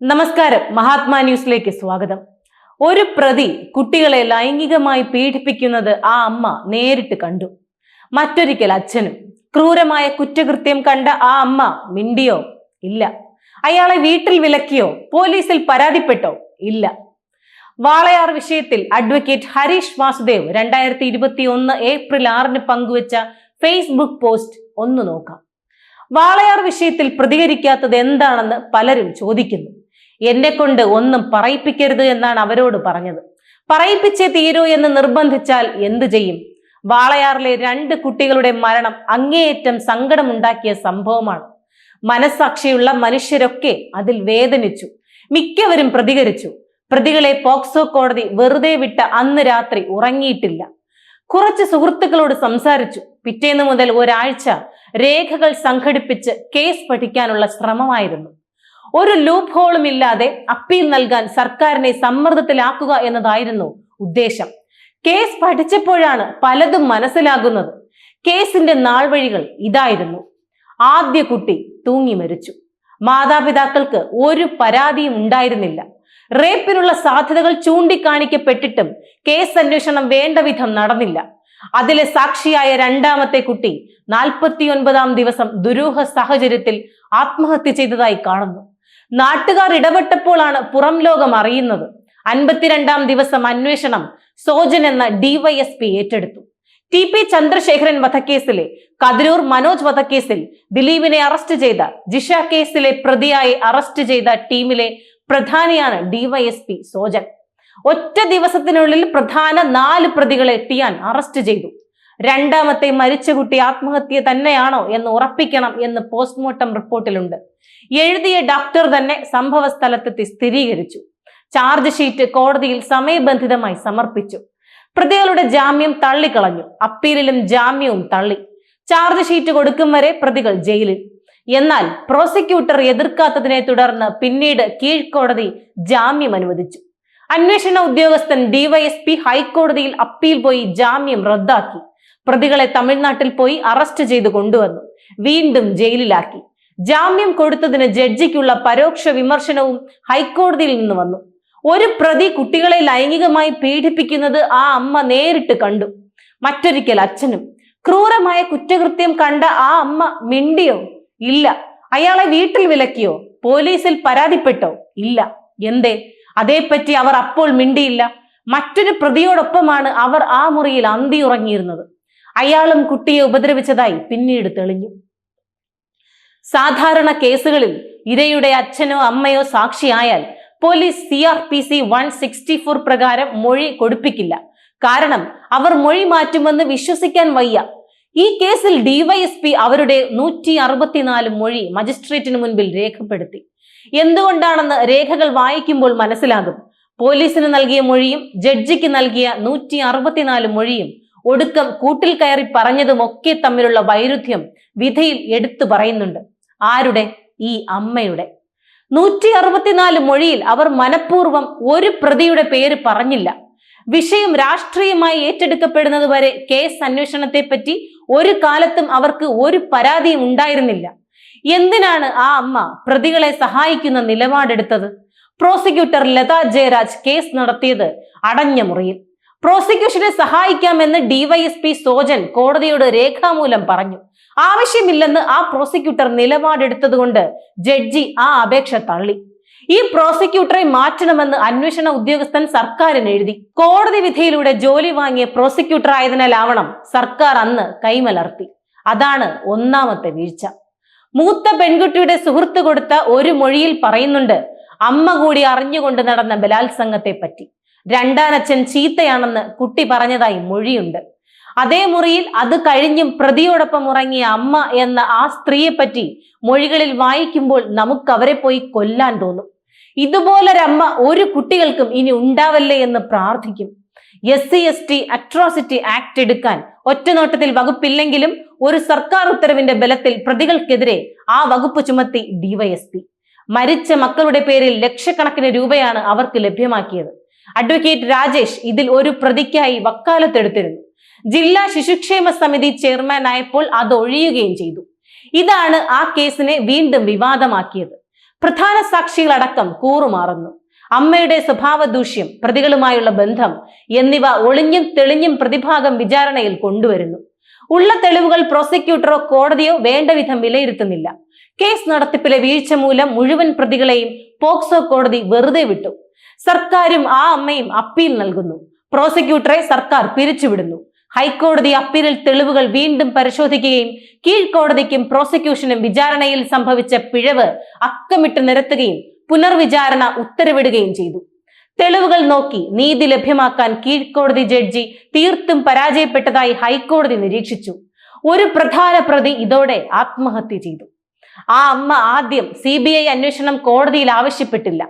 നമസ്കാരം. മഹാത്മാ ന്യൂസിലേക്ക് സ്വാഗതം. ഒരു പ്രതി കുട്ടികളെ ലൈംഗികമായി പീഡിപ്പിക്കുന്നത് ആ അമ്മ നേരിട്ട് കണ്ടു. മറ്റൊരിക്കൽ അച്ഛനും. ക്രൂരമായ കുറ്റകൃത്യം കണ്ട ആ അമ്മ മിണ്ടിയോ? ഇല്ല. അയാളെ വീട്ടിൽ വിലക്കിയോ? പോലീസിൽ പരാതിപ്പെട്ടോ? ഇല്ല. വാളയാർ വിഷയത്തിൽ അഡ്വക്കേറ്റ് ഹരീഷ് വാസുദേവ് രണ്ടായിരത്തി ഇരുപത്തി ഒന്ന് ഏപ്രിൽ ആറിന് പങ്കുവച്ച ഫേസ്ബുക്ക് പോസ്റ്റ് ഒന്ന് നോക്കാം. വാളയാർ വിഷയത്തിൽ പ്രതികരിക്കാത്തത് എന്താണെന്ന് പലരും ചോദിക്കുന്നു. എന്നെ കൊണ്ട് ഒന്നും പറയിപ്പിക്കരുത് എന്നാണ് അവരോട് പറഞ്ഞത്. പറയിപ്പിച്ചേ തീരൂ എന്ന് നിർബന്ധിച്ചാൽ എന്തു ചെയ്യും? വാളയാറിലെ രണ്ട് കുട്ടികളുടെ മരണം അങ്ങേയറ്റം സങ്കടമുണ്ടാക്കിയ സംഭവമാണ്. മനസ്സാക്ഷിയുള്ള മനുഷ്യരൊക്കെ അതിൽ വേദനിച്ചു. മിക്കവരും പ്രതികരിച്ചു. പ്രതികളെ പോക്സോ കോടതി വെറുതെ വിട്ട അന്ന് രാത്രി ഉറങ്ങിയിട്ടില്ല. കുറച്ച് സുഹൃത്തുക്കളോട് സംസാരിച്ചു. പിറ്റേന്ന് മുതൽ ഒരാഴ്ച രേഖകൾ സംഘടിപ്പിച്ച് കേസ് പഠിക്കാനുള്ള ശ്രമമായിരുന്നു. ഒരു ലൂപ്പ് ഹോളും ഇല്ലാതെ അപ്പീൽ നൽകാൻ സർക്കാരിനെ സമ്മർദ്ദത്തിലാക്കുക എന്നതായിരുന്നു ഉദ്ദേശം. കേസ് പഠിച്ചപ്പോഴാണ് പലതും മനസ്സിലാകുന്നത്. കേസിന്റെ നാൾവഴികൾ ഇതായിരുന്നു. ആദ്യ കുട്ടി തൂങ്ങി മരിച്ചു. മാതാപിതാക്കൾക്ക് ഒരു പരാതിയും ഉണ്ടായിരുന്നില്ല. റേപ്പിനുള്ള സാധ്യതകൾ ചൂണ്ടിക്കാണിക്കപ്പെട്ടിട്ടും കേസ് അന്വേഷണം വേണ്ട വിധം നടന്നില്ല. അതിലെ സാക്ഷിയായ രണ്ടാമത്തെ കുട്ടി നാൽപ്പത്തിയൊൻപതാം ദിവസം ദുരൂഹ സാഹചര്യത്തിൽ ആത്മഹത്യ ചെയ്തതായി കാണുന്നു. നാട്ടുകാർ ഇടപെട്ടപ്പോഴാണ് പുറം ലോകം അറിയുന്നത്. അൻപത്തിരണ്ടാം ദിവസം അന്വേഷണം സോജൻ എന്ന ഡിവൈഎസ്പി ഏറ്റെടുത്തു. ടി പി ചന്ദ്രശേഖരൻ വധക്കേസിലെ കതിരൂർ മനോജ് വധക്കേസിൽ ദിലീപിനെ അറസ്റ്റ് ചെയ്ത ജിഷ കേസിലെ പ്രതിയായി അറസ്റ്റ് ചെയ്ത ടീമിലെ പ്രധാനിയാണ് ഡിവൈഎസ്പി സോജൻ. ഒറ്റ ദിവസത്തിനുള്ളിൽ പ്രധാന നാല് പ്രതികളെ ടിയാൻ അറസ്റ്റ് ചെയ്തു. രണ്ടാമത്തെ മരിച്ച കുട്ടി ആത്മഹത്യ തന്നെയാണോ എന്ന് ഉറപ്പിക്കണം എന്ന് പോസ്റ്റ്മോർട്ടം റിപ്പോർട്ടിലുണ്ട്. എഴുതിയ ഡോക്ടർ തന്നെ സംഭവ സ്ഥലത്തെത്തി സ്ഥിരീകരിച്ചു. ചാർജ് ഷീറ്റ് കോടതിയിൽ സമയബന്ധിതമായി സമർപ്പിച്ചു. പ്രതികളുടെ ജാമ്യം തള്ളിക്കളഞ്ഞു. അപ്പീലിലും ജാമ്യവും തള്ളി. ചാർജ് ഷീറ്റ് കൊടുക്കും വരെ പ്രതികൾ ജയിലിൽ. എന്നാൽ പ്രോസിക്യൂട്ടർ എതിർക്കാത്തതിനെ തുടർന്ന് പിന്നീട് കീഴ്ക്കോടതി ജാമ്യം അനുവദിച്ചു. അന്വേഷണ ഉദ്യോഗസ്ഥൻ ഡിവൈഎസ്പി ഹൈക്കോടതിയിൽ അപ്പീൽ പോയി ജാമ്യം റദ്ദാക്കി. പ്രതികളെ തമിഴ്നാട്ടിൽ പോയി അറസ്റ്റ് ചെയ്ത് കൊണ്ടുവന്നു. വീണ്ടും ജയിലിലാക്കി. ജാമ്യം കൊടുത്തതിന് ജഡ്ജിക്കുള്ള പരോക്ഷ വിമർശനവും ഹൈക്കോടതിയിൽ നിന്ന് വന്നു. ഒരു പ്രതി കുട്ടികളെ ലൈംഗികമായി പീഡിപ്പിക്കുന്നത് ആ അമ്മ നേരിട്ട് കണ്ടു. മറ്റൊരിക്കൽ അച്ഛനും. ക്രൂരമായ കുറ്റകൃത്യം കണ്ട ആ അമ്മ മിണ്ടിയോ? ഇല്ല. അയാളെ വീട്ടിൽ വിലക്കിയോ? പോലീസിൽ പരാതിപ്പെട്ടോ? ഇല്ല. എന്തേ? അതേപ്പറ്റി അവർ അപ്പോൾ മിണ്ടിയില്ല. മറ്റൊരു പ്രതിയോടൊപ്പമാണ് അവർ ആ മുറിയിൽ അന്തി ഉറങ്ങിയിരുന്നത്. അയാളും കുട്ടിയെ ഉപദ്രവിച്ചതായി പിന്നീട് തെളിഞ്ഞു. സാധാരണ കേസുകളിൽ ഇരയുടെ അച്ഛനോ അമ്മയോ സാക്ഷിയായാൽ police C R P C one sixty four പ്രകാരം മൊഴി കൊടുപ്പിക്കില്ല. കാരണം അവർ മൊഴി മാറ്റുമെന്ന് വിശ്വസിക്കാൻ വയ്യ. ഈ കേസിൽ ഡിവൈഎസ്പി അവരുടെ നൂറ്റി അറുപത്തിനാല് മൊഴി മജിസ്ട്രേറ്റിന് മുൻപിൽ രേഖപ്പെടുത്തി. എന്തുകൊണ്ടാണെന്ന് രേഖകൾ വായിക്കുമ്പോൾ മനസ്സിലാകും. പോലീസിന് നൽകിയ മൊഴിയും ജഡ്ജിക്ക് നൽകിയ നൂറ്റി അറുപത്തിനാല് മൊഴിയും ഒടുക്കം കൂട്ടിൽ കയറി പറഞ്ഞതും ഒക്കെ തമ്മിലുള്ള വൈരുദ്ധ്യം വിധയിൽ എടുത്തു പറയുന്നുണ്ട്. ആരുടെ? ഈ അമ്മയുടെ. നൂറ്റി അറുപത്തിനാല് മൊഴിയിൽ അവർ മനഃപൂർവം ഒരു പ്രതിയുടെ പേര് പറഞ്ഞില്ല. വിഷയം രാഷ്ട്രീയമായി ഏറ്റെടുക്കപ്പെടുന്നത് വരെ കേസ് അന്വേഷണത്തെ പറ്റി ഒരു കാലത്തും അവർക്ക് ഒരു പരാതിയും ഉണ്ടായിരുന്നില്ല. എന്തിനാണ് ആ അമ്മ പ്രതികളെ സഹായിക്കുന്ന നിലപാടെടുത്തത്? പ്രോസിക്യൂട്ടർ ലതാ ജയരാജ് കേസ് നടത്തിയത് അടഞ്ഞ മുറിയിൽ. പ്രോസിക്യൂഷനെ സഹായിക്കാമെന്ന് ഡിവൈഎസ്പി സോജൻ കോടതിയുടെ രേഖാമൂലം പറഞ്ഞു. ആവശ്യമില്ലെന്ന് ആ പ്രോസിക്യൂട്ടർ നിലപാടെടുത്തതുകൊണ്ട് ജഡ്ജി ആ അപേക്ഷ തള്ളി. ഈ പ്രോസിക്യൂട്ടറെ മാറ്റണമെന്ന് അന്വേഷണ ഉദ്യോഗസ്ഥൻ സർക്കാരിന് എഴുതി കോടതി വിധിയിലൂടെ ജോലി വാങ്ങിയ പ്രോസിക്യൂട്ടർ ആയതിനാലാവണം സർക്കാർ അന്ന് കൈമലർത്തി. അതാണ് ഒന്നാമത്തെ വീഴ്ച. മൂത്ത പെൺകുട്ടിയുടെ സുഹൃത്ത് കൊടുത്ത ഒരു മൊഴിയിൽ പറയുന്നുണ്ട് അമ്മ കൂടി അറിഞ്ഞുകൊണ്ട് നടന്ന ബലാത്സംഗത്തെ പറ്റി രണ്ടാനച്ഛൻ ചീത്തയാണെന്ന് കുട്ടി പറഞ്ഞതായി മൊഴിയുണ്ട്. അതേ മുറിയിൽ അത് കഴിഞ്ഞും പ്രതിയോടൊപ്പം ഉറങ്ങിയ അമ്മ എന്ന ആ സ്ത്രീയെപ്പറ്റി മൊഴികളിൽ വായിക്കുമ്പോൾ നമുക്ക് അവരെ പോയി കൊല്ലാൻ തോന്നും. ഇതുപോലൊരമ്മ ഒരു കുട്ടികൾക്കും ഇനി ഉണ്ടാവല്ലേ എന്ന് പ്രാർത്ഥിക്കും. S C S T atrocity act എടുക്കാൻ ഒറ്റനോട്ടത്തിൽ വകുപ്പില്ലെങ്കിലും ഒരു സർക്കാർ ഉത്തരവിന്റെ ബലത്തിൽ പ്രതികൾക്കെതിരെ ആ വകുപ്പ് ചുമത്തി ഡിവൈഎസ്പി മരിച്ച മക്കളുടെ പേരിൽ ലക്ഷക്കണക്കിന് രൂപയാണ് അവർക്ക് ലഭ്യമാക്കിയത്. അഡ്വക്കേറ്റ് രാജേഷ് ഇതിൽ ഒരു പ്രതിക്കായി വക്കാലത്തെടുത്തിരുന്നു. ജില്ലാ ശിശുക്ഷേമ സമിതി ചെയർമാൻ ആയപ്പോൾ അത് ഒഴിയുകയും ചെയ്തു. ഇതാണ് ആ കേസിനെ വീണ്ടും വിവാദമാക്കിയത്. പ്രധാന സാക്ഷികളടക്കം കൂറുമാറുന്നു. അമ്മയുടെ സ്വഭാവ ദൂഷ്യം പ്രതികളുമായുള്ള ബന്ധം എന്നിവ ഒളിഞ്ഞും തെളിഞ്ഞും പ്രതിഭാഗം വിചാരണയിൽ കൊണ്ടുവരുന്നു. ഉള്ള തെളിവുകൾ പ്രോസിക്യൂട്ടറോ കോടതിയോ വേണ്ട വിധം വിലയിരുത്തുന്നില്ല. കേസ് നടത്തിപ്പിലെ വീഴ്ച മൂലം മുഴുവൻ പ്രതികളെയും പോക്സോ കോടതി വെറുതെ വിട്ടു. സർക്കാരും ആ അമ്മയും അപ്പീൽ നൽകുന്നു. പ്രോസിക്യൂട്ടറെ സർക്കാർ പിരിച്ചുവിടുന്നു. ഹൈക്കോടതി അപ്പീലിൽ തെളിവുകൾ വീണ്ടും പരിശോധിക്കുകയും കീഴ്ക്കോടതിക്കും പ്രോസിക്യൂഷനും വിചാരണയിൽ സംഭവിച്ച പിഴവ് അക്കമിട്ട് നിരത്തുകയും പുനർവിചാരണ ഉത്തരവിടുകയും ചെയ്തു. തെളിവുകൾ നോക്കി നീതി ലഭ്യമാക്കാൻ കീഴ്ക്കോടതി ജഡ്ജി തീർത്തും പരാജയപ്പെട്ടതായി ഹൈക്കോടതി നിരീക്ഷിച്ചു. ഒരു പ്രധാന പ്രതി ഇതോടെ ആത്മഹത്യ ചെയ്തു. ആ അമ്മ ആദ്യം സി ബി ഐ അന്വേഷണം കോടതിയിൽ ആവശ്യപ്പെട്ടില്ല.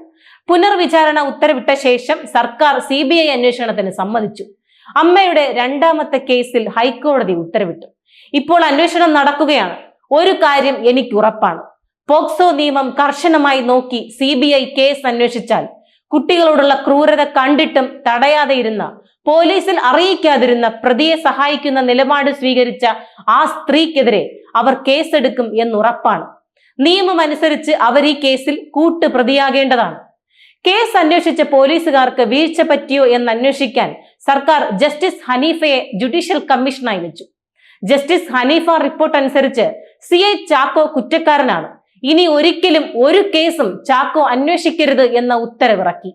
പുനർവിചാരണ ഉത്തരവിട്ട ശേഷം സർക്കാർ സി ബി ഐ അന്വേഷണത്തിന് സമ്മതിച്ചു. അമ്മയുടെ രണ്ടാമത്തെ കേസിൽ ഹൈക്കോടതി ഉത്തരവിട്ടു. ഇപ്പോൾ അന്വേഷണം നടക്കുകയാണ്. ഒരു കാര്യം എനിക്ക് ഉറപ്പാണ് പോക്സോ നിയമം കർശനമായി നോക്കി സി ബി ഐ കേസ് അന്വേഷിച്ചാൽ കുട്ടികളോടുള്ള ക്രൂരത കണ്ടിട്ടും തടയാതെ ഇരുന്ന പോലീസിൽ അറിയിക്കാതിരുന്ന പ്രതിയെ സഹായിക്കുന്ന നിലപാട് സ്വീകരിച്ച ആ സ്ത്രീക്കെതിരെ അവർ കേസെടുക്കും എന്നുറപ്പാണ്. നിയമം അനുസരിച്ച് അവർ ഈ കേസിൽ കൂട്ട് പ്രതിയാകേണ്ടതാണ് കേസ് അന്വേഷിച്ച പോലീസുകാർക്ക് വീഴ്ച പറ്റിയോ എന്ന് അന്വേഷിക്കാൻ സർക്കാർ ജസ്റ്റിസ് ഹനീഫയെ ജുഡീഷ്യൽ കമ്മീഷനായി വെച്ചു. ജസ്റ്റിസ് ഹനീഫ റിപ്പോർട്ട് അനുസരിച്ച് സി ഐ ചാക്കോ കുറ്റക്കാരനാണ്. ഇനി ഒരിക്കലും ഒരു കേസും ചാക്കോ അന്വേഷിക്കരുത് എന്ന ഉത്തരവിറക്കി.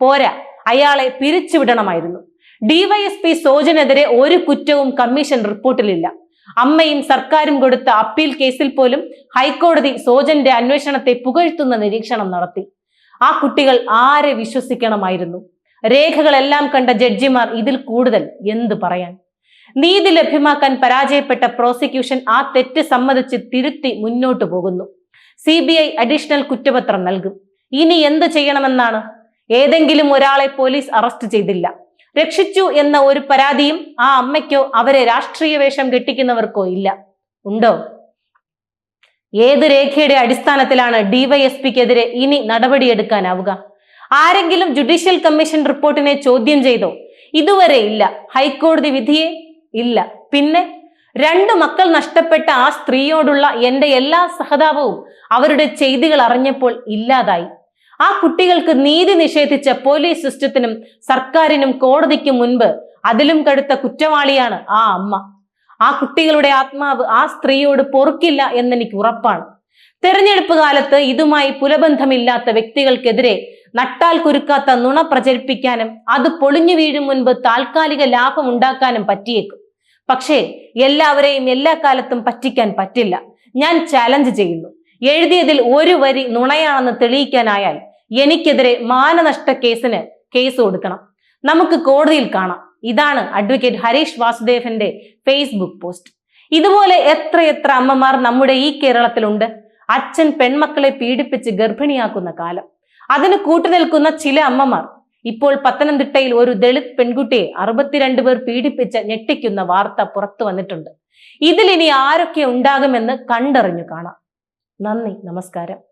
പോരാ അയാളെ പിരിച്ചുവിടണമായിരുന്നു. ഡിവൈഎസ്പി സോജനെതിരെ ഒരു കുറ്റവും കമ്മീഷൻ റിപ്പോർട്ടിലില്ല. അമ്മയും സർക്കാരും കൊടുത്ത അപ്പീൽ കേസിൽ പോലും ഹൈക്കോടതി സോജന്റെ അന്വേഷണത്തെ പുകഴ്ത്തുന്ന നിരീക്ഷണം നടത്തി. ആ കുട്ടികൾ ആരെ വിശ്വസിക്കണമായിരുന്നു? രേഖകളെല്ലാം കണ്ട ജഡ്ജിമാർ ഇതിൽ കൂടുതൽ എന്തു പറയാൻ? നീതി ലഭ്യമാക്കാൻ പരാജയപ്പെട്ട പ്രോസിക്യൂഷൻ ആ തെറ്റ് സമ്മതിച്ച് തിരുത്തി മുന്നോട്ടു പോകുന്നു. സി ബി ഐ അഡീഷണൽ കുറ്റപത്രം നൽകും. ഇനി എന്ത് ചെയ്യണമെന്നാണ്? ഏതെങ്കിലും ഒരാളെ പോലീസ് അറസ്റ്റ് ചെയ്തില്ല. രക്ഷിച്ചു എന്ന ഒരു പരാതിയും ആ അമ്മയ്ക്കോ അവരെ രാഷ്ട്രീയ വേഷം കെട്ടിക്കുന്നവർക്കോ ഇല്ല. ഉണ്ടോ? ഏത് രേഖയുടെ അടിസ്ഥാനത്തിലാണ് ഡിവൈഎസ്പിക്കെതിരെ ഇനി നടപടിയെടുക്കാനാവുക? ആരെങ്കിലും ജുഡീഷ്യൽ കമ്മീഷൻ റിപ്പോർട്ടിനെ ചോദ്യം ചെയ്തോ? ഇതുവരെ ഇല്ല. ഹൈക്കോടതി വിധിയെ ഇല്ല. പിന്നെ രണ്ട് മക്കൾ നഷ്ടപ്പെട്ട ആ സ്ത്രീയോടുള്ള എന്റെ എല്ലാ സഹതാപവും അവരുടെ ചെയ്തികൾ അറിഞ്ഞപ്പോൾ ഇല്ലാതായി. ആ കുട്ടികൾക്ക് നീതി നിഷേധിച്ച പോലീസ് സിസ്റ്റത്തിനും സർക്കാരിനും കോടതിക്കും മുൻപ് അതിലും കടുത്ത കുറ്റവാളിയാണ് ആ അമ്മ. ആ കുട്ടികളുടെ ആത്മാവ് ആ സ്ത്രീയോട് പൊറുക്കില്ല എന്നെനിക്ക് ഉറപ്പാണ്. തെരഞ്ഞെടുപ്പ് കാലത്ത് ഇതുമായി പുലബന്ധമില്ലാത്ത വ്യക്തികൾക്കെതിരെ നട്ടാൽ കുരുക്കാത്ത നുണ പ്രചരിപ്പിക്കാനും അത് പൊളിഞ്ഞു വീഴും മുൻപ് താൽക്കാലിക ലാഭം ഉണ്ടാക്കാനും പറ്റിയേക്കും. പക്ഷേ എല്ലാവരെയും എല്ലാ കാലത്തും പറ്റിക്കാൻ പറ്റില്ല. ഞാൻ ചാലഞ്ച് ചെയ്യുന്നു. എഴുതിയതിൽ ഒരു വരി നുണയാണെന്ന് തെളിയിക്കാനായാൽ എനിക്കെതിരെ മാനനഷ്ട കേസിന് കേസ് കൊടുക്കണം. നമുക്ക് കോടതിയിൽ കാണാം. ഇതാണ് അഡ്വക്കേറ്റ് ഹരീഷ് വാസുദേവന്റെ ഫേസ്ബുക്ക് പോസ്റ്റ് ഇതുപോലെ എത്രയെത്ര അമ്മമാർ നമ്മുടെ ഈ കേരളത്തിലുണ്ട്. അച്ഛൻ പെൺമക്കളെ പീഡിപ്പിച്ച് ഗർഭിണിയാക്കുന്ന കാലം. അതിന് കൂട്ടുനിൽക്കുന്ന ചില അമ്മമാർ. ഇപ്പോൾ പത്തനംതിട്ടയിൽ ഒരു ദളിത് പെൺകുട്ടിയെ അറുപത്തിരണ്ട് പേർ പീഡിപ്പിച്ച് ഞെട്ടിക്കുന്ന വാർത്ത പുറത്തു വന്നിട്ടുണ്ട്. ഇതിൽ ഇനി ആരൊക്കെ ഉണ്ടാകുമെന്ന് കണ്ടറിഞ്ഞു കാണാം. നന്ദി നമസ്കാരം.